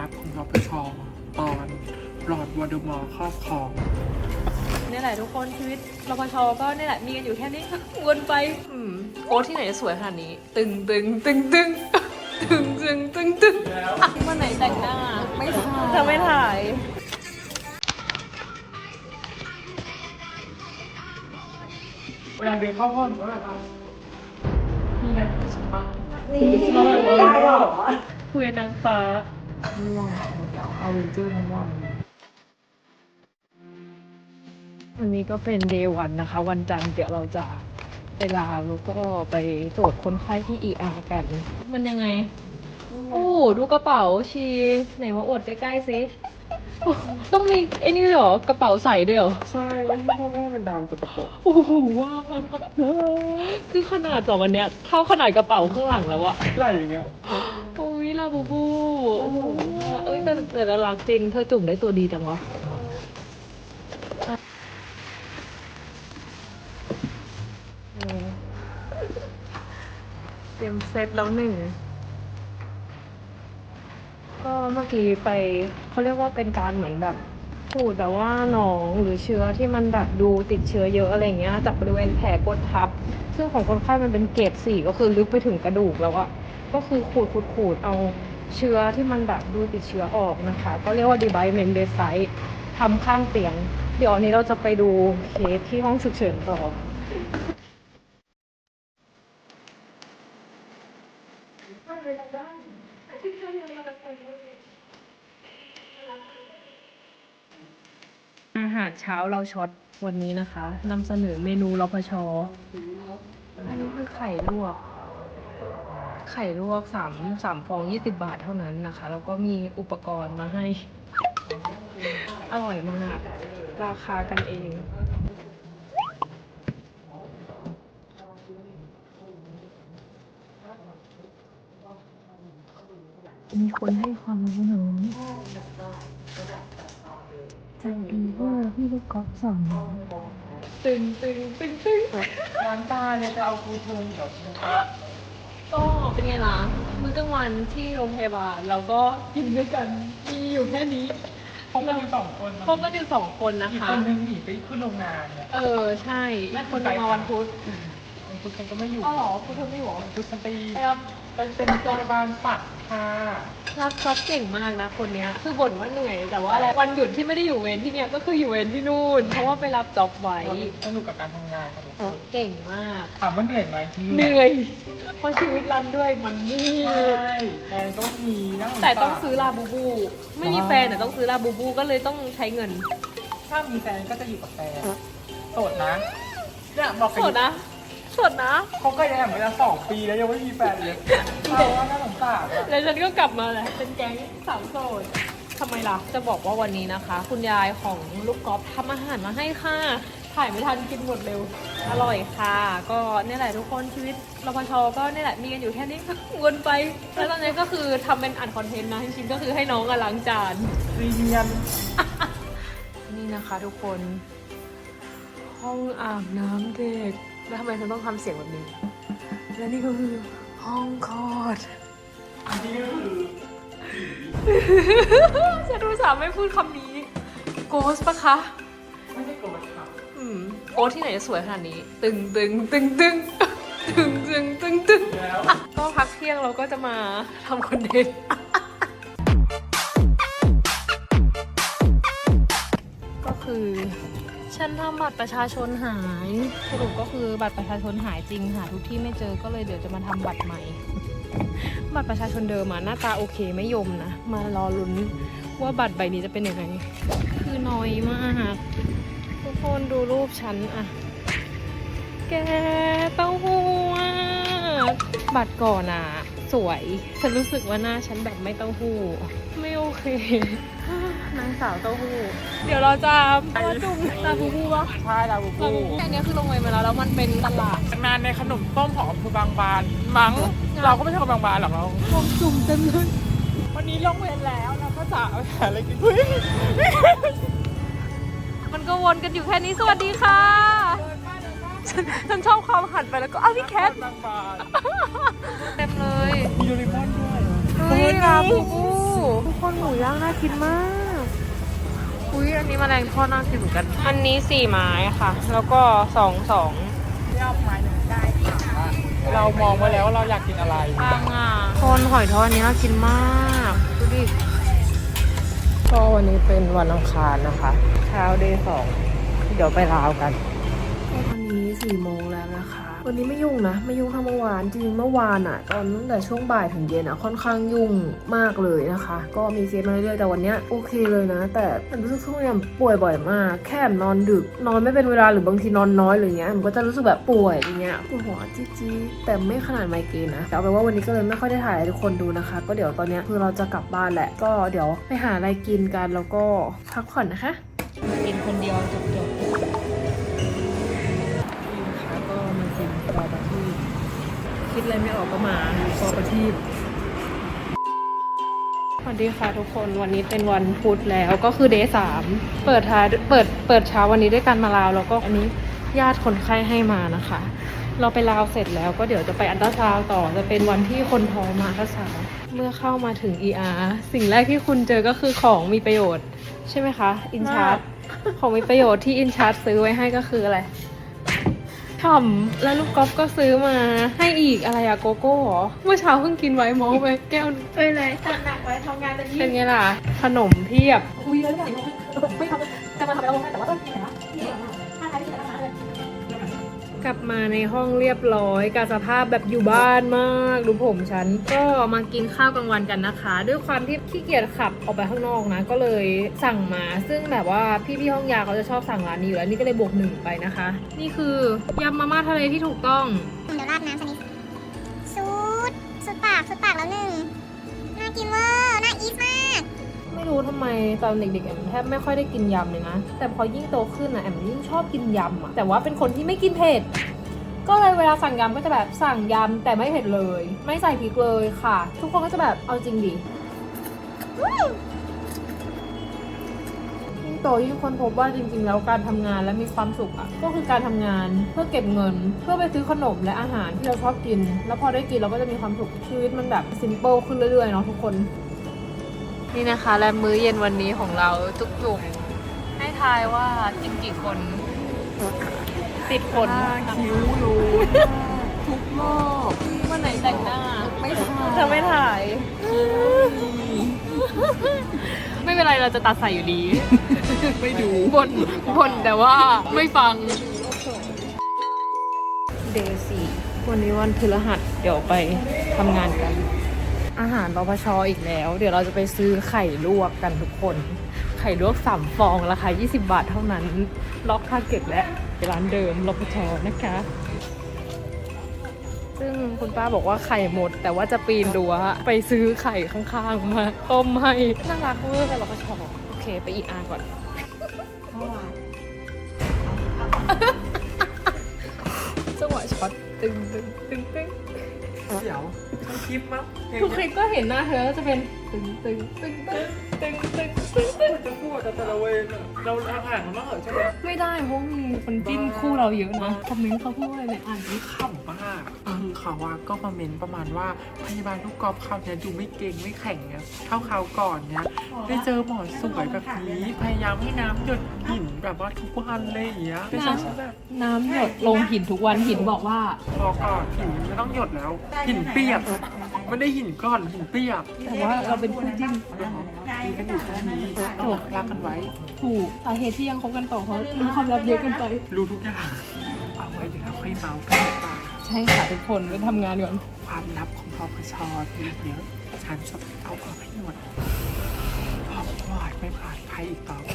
นัดของรปชตอนหลอดวอลเดอมอร์ครอบครองนี่แหละทุกคนชีวิตรปชก็นี่แหละมีกันอยู่แค่นี้ค่ะวนไปอืมโอ๊ตที่ไหนจะสวยขนาดนี้ ตึงตึงตึงตึงตึงตึงตึงตึงอะวันไหนแต่งหน้า ไม่ถ่ายจะไม่ถ่ายเวลาเรียนเข้าห้องว่านี่ไงสมบัติคุยนางฟ้า ง่วงเอาเวนเจอร์ทั้งวัน วันนี้ก็เป็นเดย์วันนะคะ วันจันทร์เดี๋ยวเราจะไปลาแล้วก็ไปตรวจคนไข้ที่ ER กัน มันยังไง โอ้ดูกระเป๋าชี ไหนมาอวดใกล้ๆสิโอ้ต้องมีไอ้นี่ด้วยเหรอกระเป๋าใส่ด้วยเหรอ ใช่แล้วพ่อแม่เป็นดาวกระโปรงโอ้โหว้าวคือขนาดสองวันเนี้ยเท่าขนาดกระเป๋าข้างหลังแล้วอะอะไรอย่างเงี้ย โอ้ย ลาบูบูเอ้ยแต่แต่น่ารักจริง เธอจุ่มได้ตัวดีจังวะเตรียมเซตแล้วหนึ่ง ก็เมื่อกี้ไปเขาเรียกว่าเป็นการเหมือนแบบพูดแบบว่าหนองหรือเชื้อที่มันแบบดูติดเชื้อเยอะอะไรเงี้ยจากบริเวณแผลกดทับ ซึ่งของคนไข้มันเป็นเกรดสี่ก็คือลึกไปถึงกระดูกแล้วอะ ก็คือขูดขูดขูดเอาเชื้อที่มันแบบดูติดเชื้อออกนะคะ ก็เรียกว่า device m e m b r a n e ทำข้างเตียง เดี๋ยวอันนี้เราจะไปดูเคสที่ห้องฉุกเฉินต่ออาหารเช้าเราช็อตวันนี้นะคะนำเสนอเมนูรพชอันนี้คือไข่ลวก ไข่ลวกสามสามฟองยี่สิบาทเท่านั้นนะคะ แล้วก็มีอุปกรณ์มาให้ อร่อยมาก ราคากันเองมีคนให้ความรู้น้องใจดีว่าพี่ลูกกอล์ฟสองตึงตึงตึงตึงร้านตาเนี่ยจะเอาฟูเทิร์นเดี๋ยว ก็เป็นไงล่ะมื้อกลางวันที่โรงพยาบาลเราก็กินด้วยกันมีอยู่แค่นี้เขาเป็นสองคนพบกันอยู่สองคนนะอีกคะ คนนึงหนีไปขึ้นโรงงานเนี่ยเออใช่อีกคนมาวันพุธคุณกันก็ไม่อยู่อ๋อเหรอพุธเธอไม่อยู่เหรอคุณสตีไอ้รับ เป็นเป็นพยาบาลปัดค่ะรับจ็อบเก่งมากนะคนเนี้ย คือบ่นว่าเหนื่อย แต่ว่าอะไรวันหยุดที่ไม่ได้อยู่เวรที่เนี้ยก็คืออยู่เวรที่นู่น เพราะว่าไปรับจ็อบไว้ สนุกกับการทำงานค่ะทุกคนเก่งมาก ถามว่าเหนื่อยไหมเหนื่อย เพราะชีวิตรันด้วยมันนี่ใช่แฟนก็มีนะแต่ต้องซื้อลาบูบู ไม่มีแฟนแต่ต้องซื้อลาบูบูก็เลยต้องใช้เงิน ถ้ามีแฟนก็จะอยู่กับแฟนโสดนะเนี่ยบอกสดนะ สดนะ เขาก็ยังมาสองปีแล้วยังไม่มีแฟนเลยเราว่าน่าสงสารอะแล้วฉันก็กลับมาแหละ เป็นแก๊งสาวโสดทำไมล่ะ จะบอกว่าวันนี้นะคะ คุณยายของลูกกอล์ฟทำอาหารมาให้ค่ะ ถ่ายไม่ทันกินหมดเร็ว อร่อยค่ะ ก็เนี่ยแหละทุกคนชีวิตรปชก็เนี่ยแหละมีกันอยู่แค่นี้ วนไป แล้วตอนนี้ก็คือทำเป็นอัดคอนเทนต์นะจริงๆก็คือให้น้องอะล้างจาน รีเนียนนี่นะคะทุกคน ห้องอาบน้ำเด็ก แล้วทำไมฉันต้องทำเสียงแบบนี้ และนี่ก็คือห้องคลอดอันนี้ก็คือฉันรู้สาห์ไม่พูดคำนี้ โกสปะคะ ไม่ได้โกรธค่ะอืมโกสที่ไหนจะสวยขนาดนี้ ตึงตึงตึงตึงตึงตึงตึงตึงแล้วก็พักเที่ยงเราก็จะมาทำคอนเทนต์ ฉันทำบัตรประชาชนหายสรุปก็คือบัตรประชาชนหายจริงหาทุกที่ไม่เจอก็เลยเดี๋ยวจะมาทำบัตรใหม่ บัตรประชาชนเดิมอะหน้าตาโอเคไม่ยมนะ มารอลุ้นว่าบัตรใบนี้จะเป็นยังไง คือน้อยมากทุกคนดูรูปฉันอะแกเต้าหู้บัตรก่อนอะสวย ฉันรู้สึกว่าหน้าฉันแบบไม่เต้าหู้ ไม่โอเค นางสาวเต้าหู้เดี๋ยวเราจะมาจุ่มลาบูบูวะใช่ลาบูลาบูบูบูอันนี้คือลงเวรมาแล้วแล้วมันเป็นตลาดงานในขนมต้มของอำเภอบางบานมั้งเราก็ไม่ใช่คนบางบานหรอกเราวงจุ่มเต็มเลยวันนี้ลงเวรแล้วเราก็จะเอาหาอะไรกินเฮ้ยมันก็วนกันอยู่แค่นี้สวัสดีค่ะฉันฉันชอบความหันไปแล้วก็อ้าวพี่แคทบางบานเต็มเลยมีโดเรมอนด้วยเฮ้ยลาบูบูทุกคนหมูย่างน่ากินมาก อุ้ยอันนี้แมลงทอดน่ากินเหมือนกัน อันนี้สี่ไม้ค่ะ แล้วก็สองสองยอบไม้หนึ่งได้ค่ะเรามองไว้แล้วว่าเราอยากกินอะไรปังอะคนหอยทอดอันนี้น่ากินมากดูดิก็วันนี้เป็นวันอังคารนะคะ เช้าเดย์สองเดี๋ยวไปลาวกันตอ นี้สี่โมงแล้วนะคะ วันนี้ไม่ยุ่งนะ ไม่ยุ่งเท่าเมื่อวานจริงเมื่อวานอะตอนตั้งแต่ช่วงบ่ายถึงเย็นอะค่อนข้างยุ่งมากเลยนะคะ ก็มีเคสมาเรื่อยๆแต่วันเนี้ยโอเคเลยนะ แต่มันรู้สึกช่วงนี้ป่วยบ่อยมาก แค่นอนดึกนอนไม่เป็นเวลาหรือบางทีนอนน้อยหรือเงี้ยมันก็จะรู้สึกแบบป่วยอย่างเงี้ยปวดหัวจี๊ดๆแต่ไม่ขนาดไมเกรนนะแต่เอาเป็นว่าวันนี้ก็เลยไม่ค่อยได้ถ่ายให้ทุกคนดูนะคะ ก็เดี๋ยวตอนเนี้ยคือเราจะกลับบ้านแหละก็เดี๋ยวไปหาอะไรกินกันแล้วก็พักผ่อนนะคะกินคนเดียวจบ อะไรไม่ออกก็มาปอประทีปสวัสดีค่ะทุกคนวันนี้เป็นวันพุธแล้วก็คือเดย์สามเปิดท้ายเปิดเปิดเช้าวันนี้ด้วยกันมาลาว แล้วก็อันนี้ญาติคนไข้ให้มานะคะ เราไปลาวเสร็จแล้วก็เดี๋ยวจะไปอันตราซาวน์ต่อจะเป็นวันที่คนท้องมาอันตราซาวน์เมื่อเข้ามาถึง ER สิ่งแรกที่คุณเจอก็คือของมีประโยชน์ ใช่ไหมคะอินชาร์ของมีประโยชน์ที่อินชาร์ซื้อไว้ให้ก็คืออะไร ฉ่ำแล้วลูกก๊อฟก็ซื้อมาให้อีกอะไรอะโกโก้เหรอ เมื่อเช้าเพิ่งกินไว้มองไปแก้วนึงเอ้ยเลยจัดหนักไว้ทำงานเป็นยี่เป็นไงล่ะ ขนมเพียบ คุยแล้วอย่างนี้ไม่ทำจะมาทำอะไรแต่ว่าต้องกิน กลับมาในห้องเรียบร้อยกับสภาพแบบอยู่บ้านมากดูผมฉัน ก็มากินข้าวกลางวันกันนะคะ ด้วยความที่ขี้เกียจขับออกไปข้างนอกนะ ก็เลยสั่งมา ซึ่งแบบว่าพี่ๆห้องยาเขาจะชอบสั่งร้านนี้อยู่แล้วนี่ก็เลยบวกหนึ่งไปนะคะ นี่คือยำมาม่าทะเลที่ถูกต้องเดี๋ยวราดน้ำสักนิด รู้ทำไมตอนเด็กๆแอมแทบไม่ค่อยได้กินยำเลยนะ แต่พอยิ่งโตขึ้นอะแอมยิ่งชอบกินยำอะแต่ว่าเป็นคนที่ไม่กินเผ็ดก็เลยเวลาสั่งยำก็จะแบบสั่งยำแต่ไม่เผ็ดเลย ไม่ใส่พริกเลยค่ะ ทุกคนก็จะแบบเอาจริงดิยิ่งโตยิ่งคนพบว่าจริงๆ แล้วการทำงานและมีความสุขอะ ก็คือการทำงานเพื่อเก็บเงิน เพื่อไปซื้อขนมและอาหารที่เราชอบกิน แล้วพอได้กินเราก็จะมีความสุขชีวิตมันแบบซิมเปิลขึ้นเรื่อยๆเนาะทุกคน นี่นะคะและมื้อเย็นวันนี้ของเราทุกจุ่มให้ทายว่ากินกี่คนติดคนคิ้วรู้ทุกรอบวันไหนแต่งหน้า ไม่ถ่ายเธอไม่ถ่าย ไม่เป็นไรเราจะตัดใส่อยู่ดี ไม่ดูบนบนแต่ว่าไม่ฟัง เดย์สี่วันนี้วันพฤหัสเดี๋ยวไปทำงานกัน อาหารรปชออีกแล้ว เดี๋ยวเราจะไปซื้อไข่ลวกกันทุกคน ไข่ลวกสามฟองราคา 20 บาทเท่านั้น ล็อกทาเก็ตและไปร้านเดิมรปชนะคะ ซึ่งคุณป้าบอกว่าไข่หมด แต่ว่าจะปีนรั้วไปซื้อไข่ข้างๆมาต้มให้น่ารักเวอร์รปชโอเค ไปอีกอาก่อนจังหวะช็อตตึงตึงตึงตึงเดี๋ยว ทั้งคลิปมั้งเพลงทุกคลิปก็เห็นหน้าเธอจะเป็นตึงตึงตึงตึงตึงตึงตึงตึงจะพูดแต่ละเวนอะเราอาหารมันต้องเหรอใช่ไหมไม่ได้เพราะมีคนจิ้นคู่เราเยอะนะคอมเมนต์เขาพูดอะไรเนี่ยอ่านดิขำมาก คือเขาว่าก็มาเมนประมาณว่าพยาบาลลูกกอล์ฟคราวเนี้ยดูไม่เก่งไม่แข็งเนี่ยเท่าคราวก่อนเนี้ยได้เจอหมอสวยแบบนี้พยายามให้น้ำหยดหินแบบว่าทุกวันเลยอย่างเงี้ยไม่ใช่ฉันแบบน้ำหยดลงหินทุกวันหินบอกว่า พอก่อนหินไม่ต้องหยดแล้ว หินเปียกไม่ได้หินก้อนหินเปียกแต่ว่าเราเป็นคู่จิ้นดีกันอยู่แค่นี้ต้องรักกันไว้ ถูกสาเหตุที่ยังคบกันต่อเพราะรู้ความลับเยอะเกันไปรู้ทุกอย่างเอาไว้เดี๋ยวเราค่อยเมากันดีกว่า ใช่ค่ะทุกคนไปทำงานก่อนความลับของพอพชมีเยอะฉันจะเอาออกให้หมดพอปล่อยไม่ปลอดภัยอีกต่อไป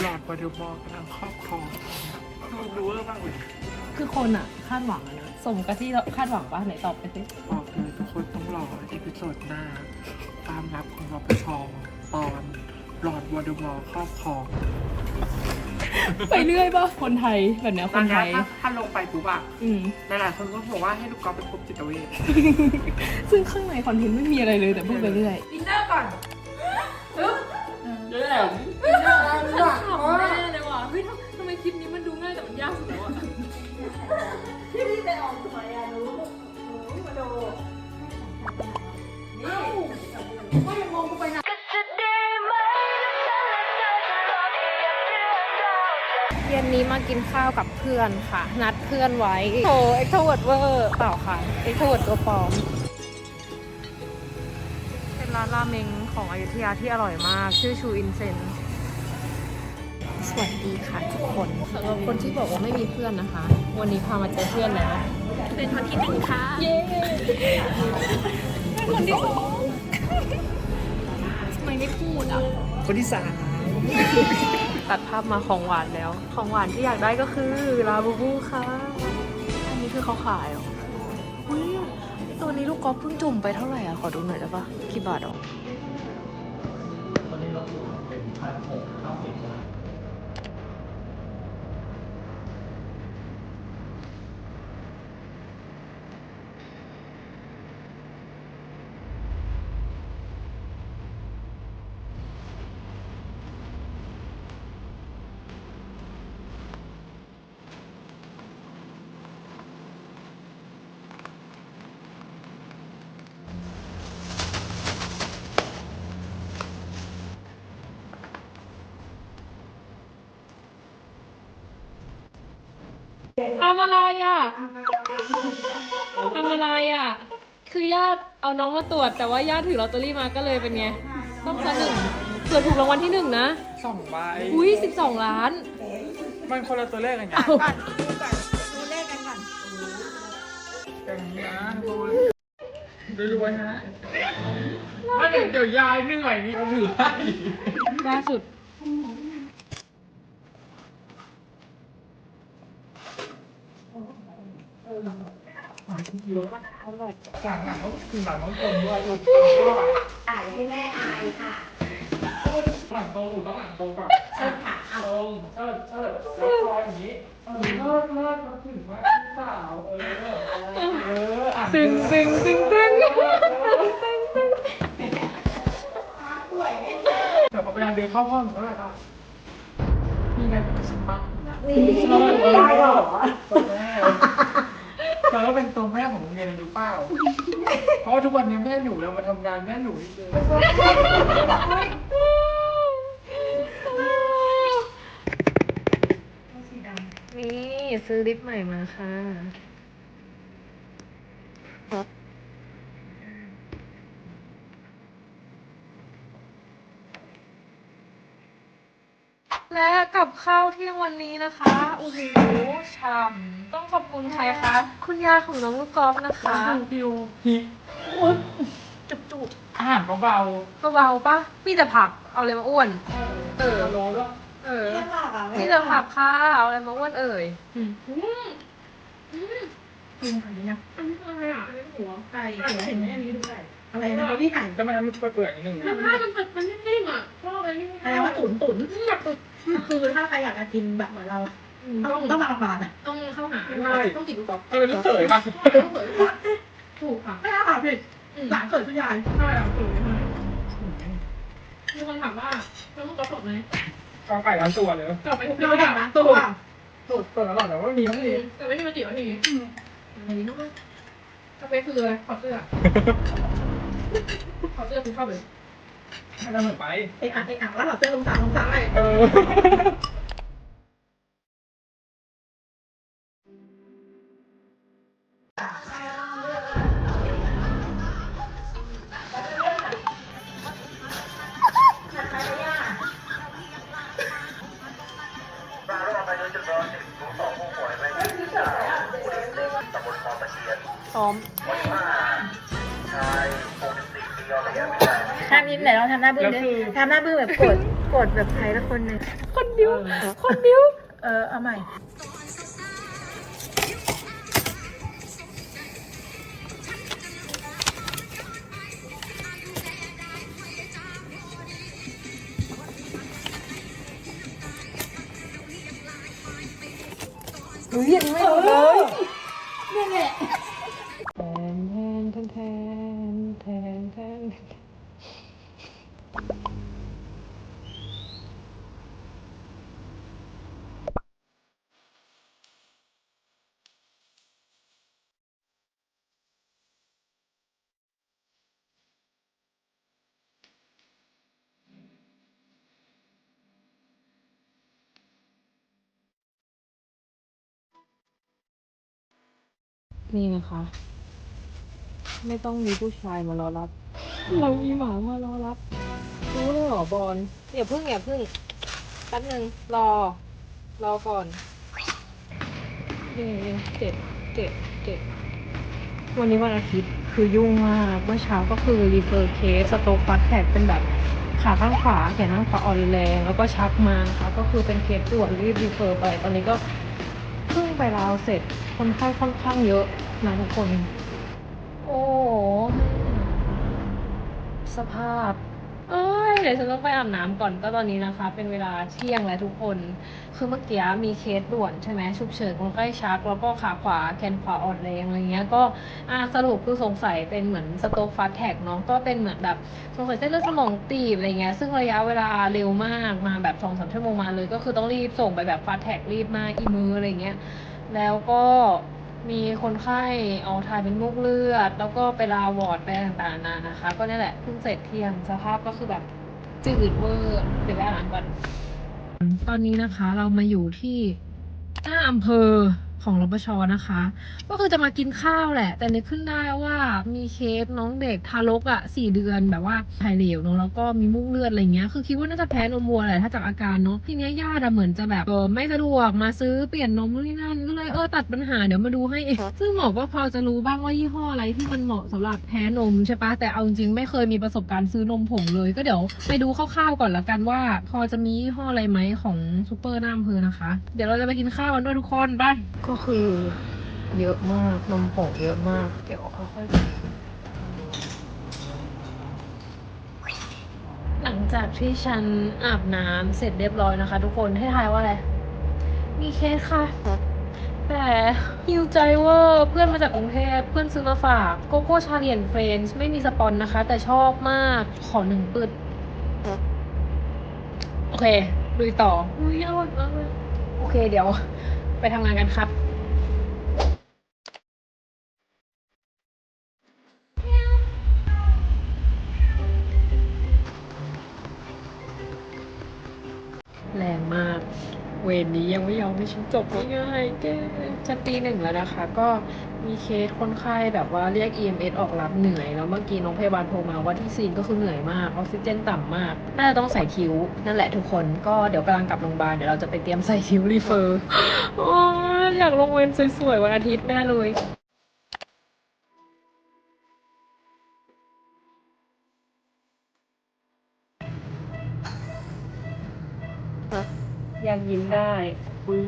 หลอดวอเดอร์บอลกำลังครอบครองดูรู้เรื่องบ้างเลยคือคนอะคาดหวังอะนะสมกับที่เราคาดหวังปะไหนตอบไปสิบอกเลยทุกคนต้องรออีพิโซดหน้า ความลับของพอพชตอนหลอดวอเดอร์บอลครอบครอง ไปเรื่อยปะคนไทยแบบเนี้ยคนไทยถ้าถ้าลงไปปุ๊บอะอืม หลายๆคนก็บอกว่าให้ลูกกอล์ฟไปพบจิตเวชซึ่งข้างในคอนเทนต์ไม่มีอะไรเลยแต่พูดไปเรื่อยอินเนอร์ก่อนเจ๊แหลมขำแน่เลยว่ะ เฮ้ยทำไมคลิปนี้มันดูง่ายแต่มันยากสุดแล้วอะที่พี่ไปออกสมัยอะรู้รู้มาดูนี่ก็ยัง เย็นนี้มากินข้าวกับเพื่อนค่ะ นัดเพื่อนไว้โอ้เอ็กโทเวิร์ดเวอร์เปล่าค่ะเอ็กโทเวิร์ดตัวปลอม เป็นร้านราเมงของอยุธยาที่อร่อยมาก ชื่อชูอินเซนสวัสดีค่ะทุกคนสำหรับคนที่บอกว่าไม่มีเพื่อนนะคะ วันนี้พามาเจอเพื่อนแล้ว เป็นวันที่หนึ่งค่ะ เย้วันที่สองทำไมไม่พูดอะ คนที่สาม ตัดภาพมาของหวานแล้ว ของหวานที่อยากได้ก็คือลาบูบูค่ะ อันนี้คือเขาขายเหรออุ้ยตัวนี้ลูกกอล์ฟเพิ่งจุ่มไปเท่าไหร่อะ ขอดูหน่อยได้ปะกี่บาทอะ วันนี้เราเป็นพันหกเก้าสิบ ทำอะไรอะทำอะไรอะ คือญาติเอาน้องมาตรวจ แต่ว่าญาติถือลอตเตอรี่มาก็เลยเป็นไง ต้องซะหนึ่งเผื่อถูกรางวัลที่หนึ่งนะ สองใบอุ้ยสิบสองล้าน มันคนละตัวเลขกันไงเอาดูเลขกันก่อนกันนะดูรวยๆนะว่าเดี๋ยวเดี๋ยวยายเหนื่อยนี่เอาถือให้ล่าสุด สั่งหนังต้องหนังต้องตรงด้วยอ่านให้แม่อายค่ะหลังตรงต้องหลังตรงก่อนเชิดขาตรงเชิดเชิดแล้วคออย่างนี้เออเลิศเลิศมาถึงว่าสาวเออเอออ่านตึงตึงตึงตึงตึงเดี๋ยวพอไปเดินเข้าห้องแล้วแบบมีอะไรกับฉันบ้างนี่ได้เหรอ เธอก็เป็นตัวแม่ของโรงเรียนรู้เปล่าเพราะว่าทุกวันนี้แม่หนูเรามาทำงานแม่หนูนี่เลยนี่ซื้อลิปใหม่มาค่ะกับข้า วเที่ยงวันนี้นะคะโอ้โหชามต้องขอบคุณใครคะ คุณยายของน้องลูกกอล์ฟนะคะฟิวฟิวฮิอุ๊ยจุบจุบอาหารเบาเบาๆปะมีแต่ผักเอาอะไรมาอ้วนๆเออโลแล้วเออแม่ฝากอะมีแต่ผักค่ะเอาอะไรมาอ้วนเอ่ยกินอะไรนะอะไรอะหัวไก่หัวเห็นไหมอันนี้ดูไก่อะไรนะพี่ไก่แต่มันมันเปื่อยๆนิดนึงน้ำผ้ามันแบบมันนิ่มๆอะ ชอบอะไรนิ่มอะไรว่าตุ๋นตุ๋นคือถ้าใครอยากจะกินแบบเหมือนเรา ต้องต้องมาบานอะต้องเข้าหาต้องติดลูกกอล์ฟเออแล้วเต๋ยป่ะถูกค่ะไม่น่าผ่าผิดหลานเกิดผู้ใหญ่ใช่อะถูกมากมีคนถามว่าน้องลูกกอล์ฟสดไหมข้าวไก่ร้านตัวเลยกลับไปทุกเราที่ถามนะ ตัวสูตรเปิดอร่อยแต่ว่ามีทั้งนี้แต่ไม่มีมาจีบนาทีอันนี้นู้นกาแฟคืออะไรขอเสื้อขอเสื้อคือเข้าไป ให้เราเหมือนไปเอะอะเอะอะแล้วเราเสื้อลงสาวลงสาวเอ แบบใครละคนหนึ่งคนบิ้วคนบิ้วเออเอาใหม่หนูยังไม่หมดเลย นี่นะคะ ไม่ต้องมีผู้ชายมารอรับ เรามีหมามารอรับ รู้เลยเหรอบอลอย่าพึ่งอย่าพึ่งแป๊บนึงรอ รอก่อนนี่เจ็ดเจ็ดเจ็ดวันนี้วันอาทิตย์คือยุ่งมากเมื่อเช้าก็คือรีเฟอร์เคสสโตกฟัสแท็กเป็นแบบขาข้างขวาแขนข้างขวาอ่อนแรง แล้วก็ชักมานะคะก็คือเป็นเคสด่วนรีบรีเฟอร์ไป ตอนนี้ก็เพิ่ง ไปลาวเสร็จคนไข้ค่อนข้างเยอะนะทุกคน โอ้ สภาพ เอ้ย เดี๋ยวฉันต้องไปอาบน้ำก่อนก็ตอนนี้นะคะ เป็นเวลาเที่ยงแล้วทุกคน คือเมื่อกี้มีเคสด่วนใช่ไหมฉุกเฉินคนไข้ชักแล้วก็ขาขวาแขนขวาอ่อนแรงอะไรเงี้ย ก็อ่าสรุปคือสงสัยเป็นเหมือนสโตฟาแท็กเนาะก็เป็นเหมือนแบบสงสัยเส้นเลือดสมองตีบอะไรเงี้ยซึ่งระยะเวลาเร็วมากมาแบบสองสามชั่วโมงมาเลย ก็คือต้องรีบส่งไปแบบฟาแท็กรีบมาอีมืออะไรเงี้ยแล้วก็มีคนไข้เอาทายเป็นมุกเลือด แล้วก็ไปลาวอร์ดไปต่างๆนานานะคะ ก็นี่แหละเพิ่งเสร็จเที่ยงสภาพก็คือแบบ จืดเวอร์เดี๋ยวไปอาบน้ำก่อนตอนนี้นะคะ เรามาอยู่ที่หน้าอำเภอ ของรปชนะคะ ก็คือจะมากินข้าวแหละ แต่นึกขึ้นได้ว่ามีเคสน้องเด็กทารกอะ่ะสี่เดือนแบบว่าถ่ายเหลวเนอะแล้วก็มีมุกเลือดอะไรเงี้ยคือคิดว่าน่าจะแพ้นมวัวแหละถ้าจากอาการเนาะทีเนี้ยญาติอะเหมือนจะแบบเออไม่สะดวกมาซื้อเปลี่ยนนมนู่นนี่นั่นก็เลยเออตัดปัญหาเดี๋ยวมาดูให้เองซึ่งหมอก็พอจะรู้บ้างว่ายี่ห้ออะไรที่มันเหมาะสำหรับแพ้นมใช่ปะแต่เอาจริงๆไม่เคยมีประสบการณ์ซื้อนมผงเลย ก็เดี๋ยวไปดูคร่าวๆก่อนละกันว่า พอจะมียี่ห้ออะไรไหมของซูเปอร์หน้าอำเภอนะคะ เดี๋ยวเราจะไปกินข้าวกันด้วยทุกคนบ้านก็คือเยอะมากนมผงเยอะมาก เดี๋ยวค่อยๆหลังจากที่ฉันอาบน้ำเสร็จเรียบร้อยนะคะ ทุกคนให้ทายว่าอะไร มีเคสค่ะ แต่หิวใจเว่าเพื่อนมาจากกรุงเทพเพื่อนซื้อมาฝากโกโก้ชาเลียนเฟรนช์ไม่มีสปอนนะคะ แต่ชอบมากขอหนึ่งปึดโอเคลุยต่ออุ้ยอร่อยมากเลยโอเคเดี๋ยว ไปทำงานกันครับ ฉันจบง่ายๆแกจะตีหนึ่งแล้วนะคะ ก็มีเคสคนไข้แบบว่าเรียก EMS ออกรับเหนื่อย แล้วเมื่อกี้น้องพยาบาลโทรมาว่าที่ซีนก็คือเหนื่อยมากออกซิเจนต่ำมาก น่าจะต้องใส่ทิวนั่นแหละทุกคนก็เดี๋ยวกำลังกลับโรงพยาบาลเดี๋ยวเราจะไปเตรียมใส่ทิวรีเฟอร์อยอยากลงเวรสวยๆวันอาทิตย์แน่เลยยังยิ้มได้ ปุ้ย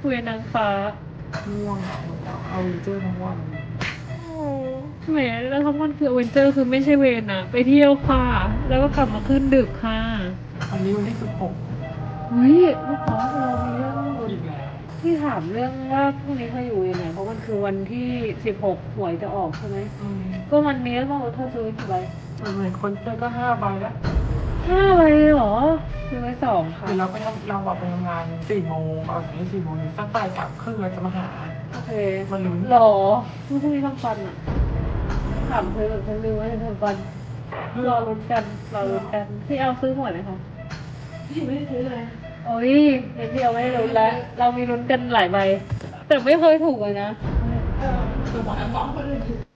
คุยนางฟ้าง่วงเอาเจอทั้งวันแหมแล้วทั้งวันคือเวนเจอร์คือไม่ใช่เวนอะไปเที่ยวค่ะ แล้วก็กลับมาขึ้นดึกค่ะวันนี้วันที่สิบหกเฮ้ยลูกค้าเรามีเรื่องอีกแล้วที่ถามเรื่องว่าพรุ่งนี้เธออยู่ยังไงเพราะมันคือวันที่สิบหกหวยจะออกใช่ไหมก็วันนี้แล้วบอกว่าเธอซื้อกี่ใบเหมือนคนเจอก็ห้าใบแล้ว ห้าใบเหรอซื้อไว้สองค่ะเดี๋ยวเราไปทำเราแบบไปทำงานสี่โมงเอาอย่างนี้สี่โมงสักบ่ายสามครึ่งเราจะมาหา โอเคมาลุ้นหรอพรุ่งนี้ทำฟันอะถามเธอแบบฉันลืมว่าจะทำฟัน รอลุ้นกัน รอลุ้นกัน พี่เอาซื้อหมดไหมคะพี่ไม่ได้ซื้อเลย โอ้ยเดี๋ยวพี่เอาไม่ได้ลุ้นแล้ว เรามีลุ้นกันหลายใบ แต่ไม่เคยถูกเลยนะคือหมอแอมบอกคนอื่น